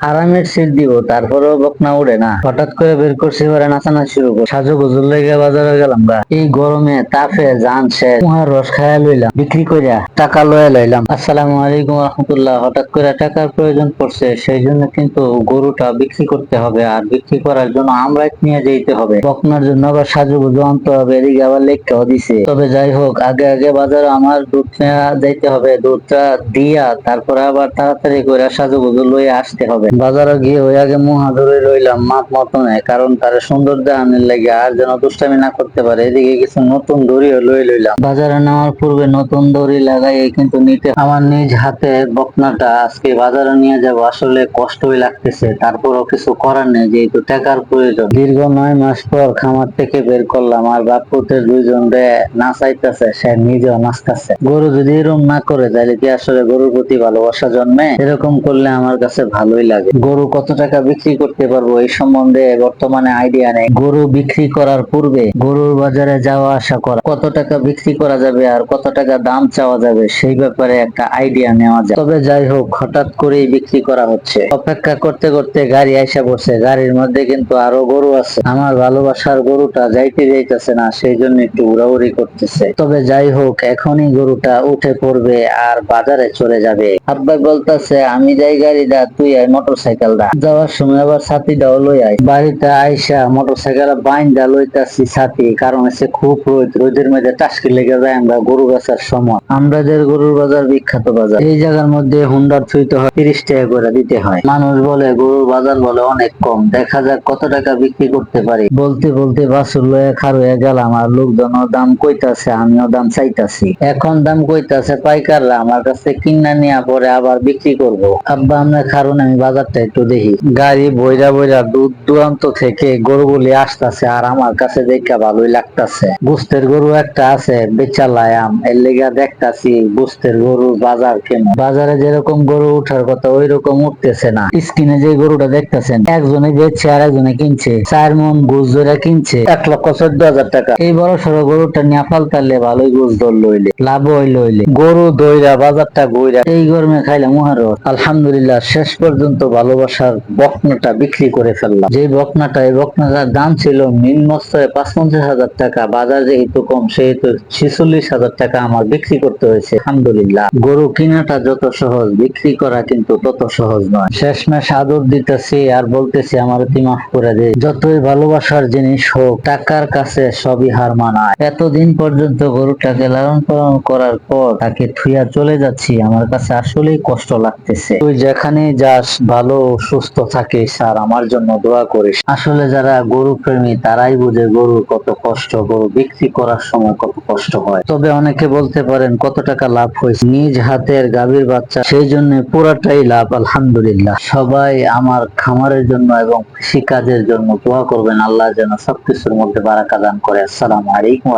আরামের সিট দিব, তারপরেও বকনা উড়ে না। হঠাৎ করে বের করছি, এবারে নাচানা শুরু কর সাজু গুজুর লেগে বাজারে গেলাম গা। এই গরমে তাপে জান শেষ উহার রস খায়া লইলাম, বিক্রি কইরা টাকা লয়ে লইলাম। আসসালামু আলাইকুম রহমতুল্লাহ। হঠাৎ করে টাকার প্রয়োজন পড়ছে, সেই জন্য কিন্তু গরুটা বিক্রি করতে হবে আর বিক্রি করার জন্য আমরা নিয়ে যেতে হবে। বকনার জন্য আবার সাজু গুজু আনতে হবে, এদিকে আবার লেখাও দিছে। তবে যাই হোক, আগে আগে বাজারে আমার দুধ নেওয়া যাইতে হবে, দুধটা দিয়া তারপরে আবার তাড়াতাড়ি করে সাজু গুজু লইয়া আসতে হবে। বাজারে গিয়ে ওই আগে মুহা ধরে রইলাম, মাপ মতনে কারণ তার সুন্দর দেহানের লাগে আর যেন দুষ্টামি না করতে পারে। এদিকে কিছু নতুন দড়িও লই লইলাম। বাজারে নেওয়ার পূর্বে নতুন দড়ি লাগাই কিন্তু নিতে আমার নিজ হাতে বকনাটা আজকে বাজারে নিয়ে যাব, আসলে কষ্টই লাগতেছে, তারপরও কিছু করার নেই, যেহেতু টাকার প্রয়োজন। দীর্ঘ নয় মাস পর খামার থেকে বের করলাম, আর বাপুতের দুইজন রে নাচাইতেছে সে নিজেও নাচতেছে। গরু যদি এরকম না করে, তাহলে কি আসলে গরুর প্রতি ভালোবাসা জন্মে? এরকম করলে আমার কাছে ভালোই লাগে। গরু কত টাকা বিক্রি করতে পারব এই সম্বন্ধে বর্তমানে আইডিয়া নেই। গরু বিক্রি করার পূর্বে গরুর বাজারে যাওয়া আসা করা, কত টাকা বিক্রি করা যাবে আর কত টাকা দাম চাওয়া যাবে সেই ব্যাপারে একটা আইডিয়া নেওয়া যায়। তবে যাই হোক, হঠাৎ করেই বিক্রি করা হচ্ছে। অপেক্ষা করতে করতে গাড়ি আইসা বসে গাড়ির মধ্যে কিন্তু আরও গরু আছে। আমার ভালোবাসার গরুটা যাইতে যাইতেছে না, সেই জন্য একটু উড়াউড়ি করতেছে। তবে যাই হোক, এখনই গরুটা উঠে পড়বে আর বাজারে চলে যাবে। আব্বা বলতেছে, আমি যাই গাড়ি দা, তুই মোটর যাওয়ার সময় আবার লই আয়। বাড়িতে আইসা মোটর সাইকেল বাইন দা লইতাছি কারণ হচ্ছে খুব রোদ। রোদের মধ্যে টাস্কি লেগে যায় আমরা গরু সময়। আমরাদের গরুর বাজার বিখ্যাত বাজার, এই জায়গার মধ্যে হুন্ডার হয়, তিরিশ টাকা করে দিতে হয়। মানুষ বলে গরুর বাজার বলে অনেক কম। দেখা যাক কত টাকা বিক্রি করতে পারি। বলতে বলতে বাসুর লয়ে খার হয়ে গেলাম আর লোকজনও দাম কইতাছে, আমিও দাম চাইতাছি। এখন দাম কইতাছে পাইকাররা, আমার কাছে কিনা নিয়ে পরে আবার বিক্রি করব। আব্বা আমরা কারণ আমি বাজারটা একটু দেখি। গাড়ি বইরা বইরা দূর দূরান্ত থেকে গরুগুলি আসতাছে আর আমার কাছে দেখা ভালোই লাগতাছে। গুস্তের গরু একটা আছে বেচালায়াম এর লেগা দেখতাছি গুস্তের গরুর বাজার কেন বাজারে যেরকম গরু উঠার কথা ওই রকম উঠতেছে না। স্ক্রিনে যে গরুটা দেখতেছেন, একজনে বেচছে আর একজনে কিনছে। চার মন গুজ ধরে কিনছে। এক লক্ষ চোদ্দ হাজার টাকা। এই বড় সড়ো গরুটা নিয়ে ফালতালে ভালোই গুজ দর লইলে লাভ হইল গরু দইরা বাজারটা গইরা এই গরমে খাইলাম উহার আলহামদুলিল্লাহ, শেষ পর্যন্ত ভালোবাসার বকনাটা বিক্রি করে ফেললাম। যে বকনাটা, এই বকনাটার দাম ছিল নিম্ন স্তরে হাজার টাকা, বাজার যেহেতু কম, সেহেতু ছেচল্লিশ হাজার টাকা আমার বিক্রি করতে হয়েছে। আলহামদুলিল্লাহ, গরু কিনাটা যত সহজ, বিক্রি করা কিন্তু তত সহজ নয়। শেষমেশ আদর দিতেছি আর বলতেছি আমার অতি মাফ করে দে। যতই ভালোবাসার জিনিস হোক, টাকার কাছে সবই হার মানায়। এতদিন পর্যন্ত গরুটাকে লালন পালন করার পর তাকে থুইয়া চলে যাচ্ছি, আমার কাছে আসলেই কষ্ট লাগতেছে। তুই যেখানে যাস ভালো, সুস্থ থাকিস আর আমার জন্য দোয়া করিস। আসলে যারা গরু প্রেমী, তারাই বুঝে গরুর কত কষ্ট, গরু বিক্রি করার সময় কত কষ্ট হয়। তবে অনেকে বলতে পারেন, কত টাকা লাভ হয়েছে? নিজ হাতের গাভীর বাচ্চা, সেই জন্য পুরাটাই লাভ, আলহামদুলিল্লাহ। সবাই আমার খামারের জন্য এবং কৃষি কাজের জন্য দোয়া করবেন। আল্লাহ যেন সবকিছুর মধ্যে বারাকা দান করে। আসসালামু আলাইকুম।